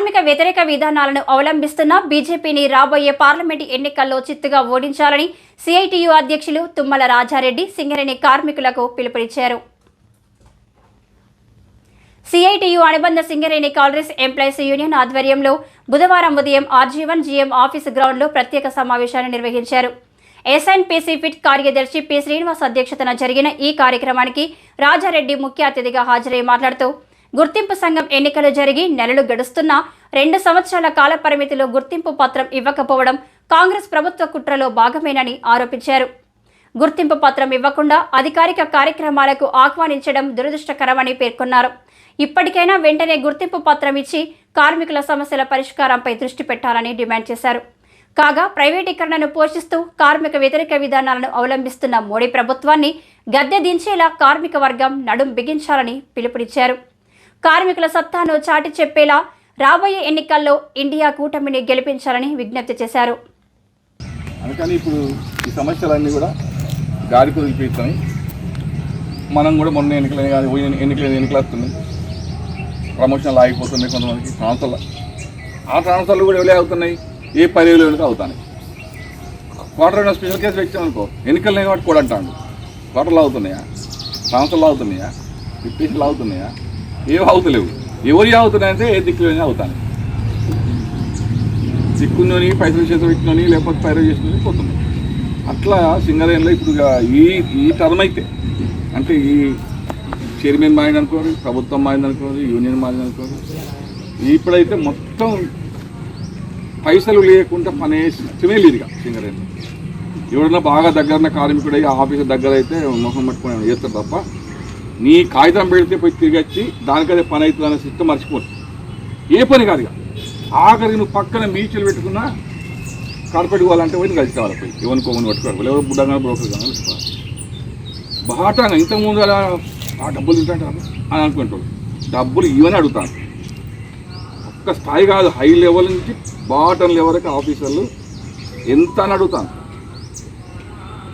కార్మిక వ్యతిరేక విధానాలను అవలంబిస్తున్న బీజేపీని రాబోయే పార్లమెంటు ఎన్నికల్లో చిత్తుగా ఓడించాలని సిఐటియు అధ్యక్షులు తుమ్మల రాజారెడ్డి సింగరేణి కార్మికులకు పిలుపునిచ్చారు. సిఐటియు అనుబంధ సింగరేణి కాంగ్రెస్ ఎంప్లాయీస్ యూనియన్ ఆధ్వర్యంలో బుధవారం ఉదయం ఆర్జీవన్ జీఎం ఆఫీసు గ్రౌండ్లో ప్రత్యేక సమావేశాన్ని నిర్వహించారు. ఎస్ఎన్పిసి ఫిట్ కార్యదర్శి పి శ్రీనివాస్ అధ్యక్షతన జరిగిన ఈ కార్యక్రమానికి రాజారెడ్డి ముఖ్య అతిథిగా హాజరై మాట్లాడుతూ గుర్తింపు సంఘం ఎన్నికలు జరిగి నెలలు గడుస్తున్నా రెండు సంవత్సరాల కాల పరిమితిలో గుర్తింపు పత్రం ఇవ్వకపోవడం కాంగ్రెస్ ప్రభుత్వ కుట్రలో భాగమేనని ఆరోపించారు. గుర్తింపు పత్రం ఇవ్వకుండా అధికారిక కార్యక్రమాలకు ఆహ్వానించడం దురదృష్టకరమని పేర్కొన్నారు. ఇప్పటికైనా వెంటనే గుర్తింపు పత్రం ఇచ్చి కార్మికుల సమస్యల పరిష్కారంపై దృష్టి పెట్టాలని డిమాండ్ చేశారు. కాగా ప్రైవేటీకరణను పోషిస్తూ కార్మిక వ్యతిరేక విధానాలను అవలంబిస్తున్న మోడీ ప్రభుత్వాన్ని గద్దె దించేలా కార్మిక వర్గం నడుం బిగించాలని పిలుపునిచ్చారు. కార్మికుల సత్తాను చాటి చెప్పేలా రాబోయే ఎన్నికల్లో ఇండియా కూటమిని గెలిపించాలని విజ్ఞప్తి చేశారు. అందుకని ఇప్పుడు ఈ సమస్యలన్నీ కూడా గాలి కుదిలిపోతున్నాయి మనం కూడా మొన్న ఎన్నికలు ఎన్నికలు ఎన్నికలు వస్తున్నాయి. ప్రమోషన్లు ఆగిపోతున్నాయి కొంతమందికి ట్రాన్స్ఫర్లు. ఆ ట్రాన్స్ఫర్లు కూడా ఎవరే అవుతున్నాయి? ఏ పదివేలు వెనుక అవుతున్నాయి క్వార్టర్ స్పెషల్ కేసు వ్యక్తి అనుకో ఎన్నికలు లేని వాటి కూడా అంటాడు. క్వార్టర్లు అవుతున్నాయా ట్రాన్స్ఫర్లు అవుతున్నాయా రిపీట్లు అవుతున్నాయా ఏం అవుతలేవు. ఎవరి అవుతున్నాయంటే ఏ దిక్కులోనే అవుతాను. దిక్కున్నోని పైసలు చేతులు పెట్టినోని లేకపోతే పైరు చేసుకుని పోతున్నాయి అట్లా సింగరేణిలో ఇప్పుడు ఈ ఈ టర్మ్ అయితే అంటే ఈ చైర్మన్ మారింది అనుకోండి ప్రభుత్వం మారింది అనుకోండి యూనియన్ మారింది అనుకోండి ఇప్పుడైతే మొత్తం పైసలు లేకుండా పనే సిస్టమే లేదు ఇక సింగరేణి ఎవడన్నా బాగా దగ్గర కార్మికుడై ఆఫీసు దగ్గర అయితే మొహం పట్టుకుని చేస్తారు తప్ప నీ కాగితం పెడితే పోయి తిరిగి వచ్చి దానికదే పని అవుతుంది అనే సిస్టమ్ మర్చిపోతుంది ఏ పని కాదు ఇక ఆఖరికి నువ్వు పక్కన మీచులు పెట్టుకున్నా కార్పెట్ పోవాలంటే పోయి కలిసి కావాలి పోయి. ఎవరిని కొమ్మని పట్టుకోవాలి. ఎవరు బుడ్డంగా బ్రోకర్ కానీ పెట్టుకోవాలి బాటాగా ఇంతకుముందు అలా ఆ డబ్బులు తింటాడు అని అనుకుంటాడు డబ్బులు ఇవని అడుగుతాను. ఒక్క స్థాయి కాదు. హై లెవెల్ నుంచి బాటం లెవెల్ వరకు ఆఫీసర్లు ఎంత అని అడుగుతాను.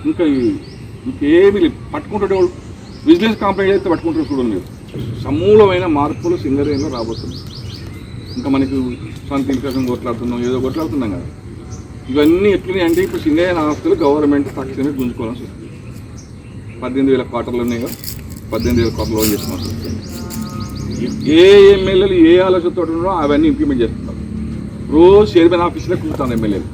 ఇంకా ఇంకేమి ఇంకేమీ లేదు పట్టుకుంటాడు విజిలెన్స్ బిజినెస్ అయితే పట్టుకుంటారు చూడండి మీరు. సమూలమైన మార్పులు సింగరేణిలో రాబోతుంది ఇంకా మనకి సొంత ఇల్లు కోసం కొట్లాడుతున్నాం ఏదో కొట్లాడుతున్నాం కదా. ఇవన్నీ ఎట్లున్నాయి అంటే ఇప్పుడు సింగరేణి ఆస్తులు గవర్నమెంట్ తక్షణమే గుంజుకోవాల్సి వస్తుంది పద్దెనిమిది వేల క్వార్టర్లు ఉన్నాయి కదా పద్దెనిమిది వేల క్వార్టర్లు లోన్ చేసుకోవాల్సి వస్తుంది ఏ ఎమ్మెల్యేలు ఏ ఆలోచనతో ఉన్నారో అవన్నీ ఇంప్లిమెంట్ చేస్తున్నారు. రోజు చైర్మన్ ఆఫీస్లో కూర్చుతాను ఎమ్మెల్యేలు.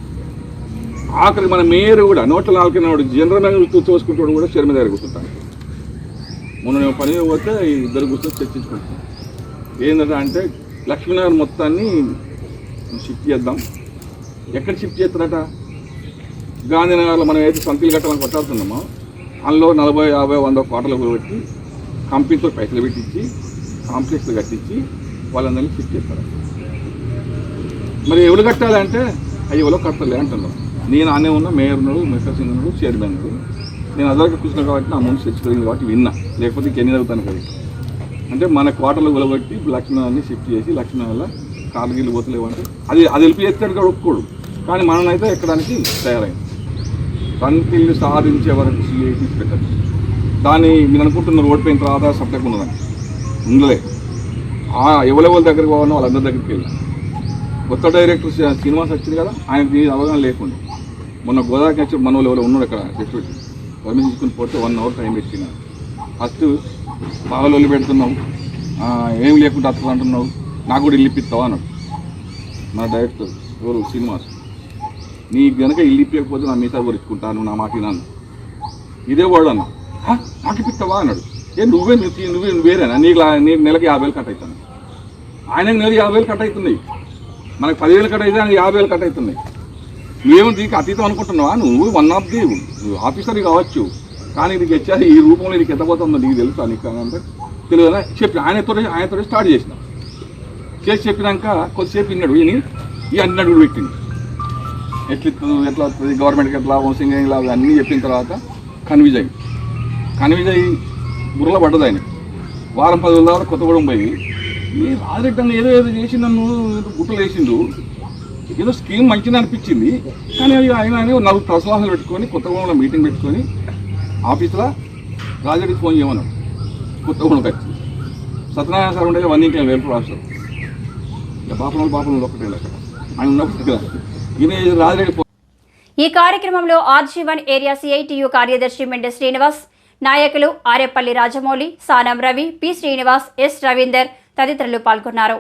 ఆఖరి మన మేయర్ కూడా నోట్ల నాలుగు జనరల్ మేనేజర్ చూసుకుంటాడు కూడా చైర్మన్ దగ్గర కూర్చుంటాను మొన్న నేను పని పోతే ఇద్దరు కూర్చొని చర్చించుకుంటాం ఏంటంటే అంటే లక్ష్మీనగర్ మొత్తాన్ని షిఫ్ట్ చేద్దాం. ఎక్కడ షిఫ్ట్ చేస్తారట? గాంధీనగర్లో మనం అయితే సంతలు కట్టాలని కొట్టాడుతున్నామో అందులో నలభై యాభై వంద కోటలు పెట్టి కంపెనీతో పైసలు పెట్టించి కాంప్లెక్స్లు కట్టించి వాళ్ళందరినీ షిఫ్ట్ చేస్తారు. మరి ఎవరు కట్టాలంటే అవి ఎవరో కట్టలే అంటున్నారు. నేను ఆనే ఉన్న మేయర్ ఉన్నాడు మిస్టర్ సింగ్ ఉన్నాడు చైర్మన్ ఉన్నాడు. నేను అదొక కూర్చున్నా కాబట్టి నా ముందు తెచ్చుకోలేదు కాబట్టి విన్నా. లేకపోతే ఇంకెన్ని జరుగుతాను కదా. అంటే మన క్వార్టర్లు వెలగొట్టి లక్ష్మణాన్ని షిఫ్ట్ చేసి లక్ష్మణ వల్ల కార్గిల్ పోతలేవు అంటే అది అది వెళ్ళి చేస్తాడు కూడా ఒప్పుకోడు. కానీ మననైతే ఎక్కడానికి తయారైంది. కంటిల్ని సాధించే వరకు సిఐటి పెట్టదు దాన్ని మీరు అనుకుంటున్నారు ఓటు పైన తర్వాత సబ్జెక్ట్ ఉన్నదని ఉండలే. ఎవరెవరి దగ్గరికి పోవాలో వాళ్ళందరి దగ్గరికి వెళ్ళాను కొత్త డైరెక్టర్ సినిమాస్ శ్రీనివాస్ వచ్చింది కదా ఆయనకి అవగాహన లేకుండా. మొన్న గోదావరికి వచ్చి మన వాళ్ళు ఎవరు ఉన్నాడు అక్కడ సెక్యూరిటీ పర్మిషన్ తీసుకుని పోతే వన్ అవర్ టైం పెట్టిన ఫస్ట్ బాగా లొల్లి పెడుతున్నావు ఏం లేకుండా అట్లా అంటున్నావు నాకు కూడా ఇల్లు ఇప్పిస్తావా అన్నాడు. నా డైరెక్టర్ ఎవరు? శ్రీనివాస్. నీ గనక ఇల్లు ఇప్పకపోతే నా మిగతా గురించుకుంటాను నా మాట వినాను. ఇదే వాడు అన్న నాకు ఇప్పిస్తావా? అన్నాడు. ఏ నువ్వే నువ్వు నువ్వే నువ్వు వేరేనా? నీకు నీకు నెలకి యాభై వేలు కట్ అవుతాను ఆయనకు నెలకి యాభై వేలు కట్ అవుతున్నాయి. మనకు పదివేలు కట్ అయితే ఆయనకు యాభై వేలు కట్ అవుతున్నాయి. మేము దీనికి అతీతం అనుకుంటున్నావా? నువ్వు వన్ ఆఫ్ ది నువ్వు ఆఫీసర్ కావచ్చు. కానీ నీకు వచ్చారు ఈ రూపంలో నీకు ఎంత పోతుందో నీకు తెలుసా? నీకు అంటే తెలియదా? చెప్పి ఆయనతో ఆయనతో స్టార్ట్ చేసిన. చేసి చెప్పినాక కొద్దిసేపు విన్నాడు. విని ఈ అన్ని అడుగులు పెట్టింది ఎట్లా ఎట్లా వస్తుంది గవర్నమెంట్కి ఎట్లా లాభం సింగరింగ్ లాభం అన్నీ చెప్పిన తర్వాత కన్విజ్ అయ్యి. కన్విజ్ అయ్యి బుర్రలో పడ్డది ఆయన. వారం పది రోజుల తర్వాత కొత్తగూడెం పోయి నీ రాజరెడ్డి ఏదో ఏదో చేసి నన్ను గుట్టలు వేసిండు. ఏదో స్కీమ్ మంచిది అనిపించింది. కానీ ఆయన అని నలుగురు ప్రసవాసాలు పెట్టుకొని కొత్తగూడెంలో మీటింగ్ పెట్టుకొని ఆఫీస్లో రాజడికి ఫోన్ చేయమన్నాడు. కొత్తగూడెంకి వచ్చి సత్యనారాయణ సార్ ఉండేది వన్ ఇంకే వేరు రాస్తారు ఇక పాపం బాపనోళ్ళు ఒకటే లెక్క. ఆయన ఉన్నప్పుడు ఈయన రాజరెడ్డి ఈ కార్యక్రమంలో ఆర్జీవన్ ఏరియా సిఐటియు కార్యదర్శి మెండె శ్రీనివాస్ నాయకులు ఆరేపల్లి రాజమౌళి సానం రవి పి శ్రీనివాస్ ఎస్ రవీందర్ తదితరులు పాల్గొన్నారు.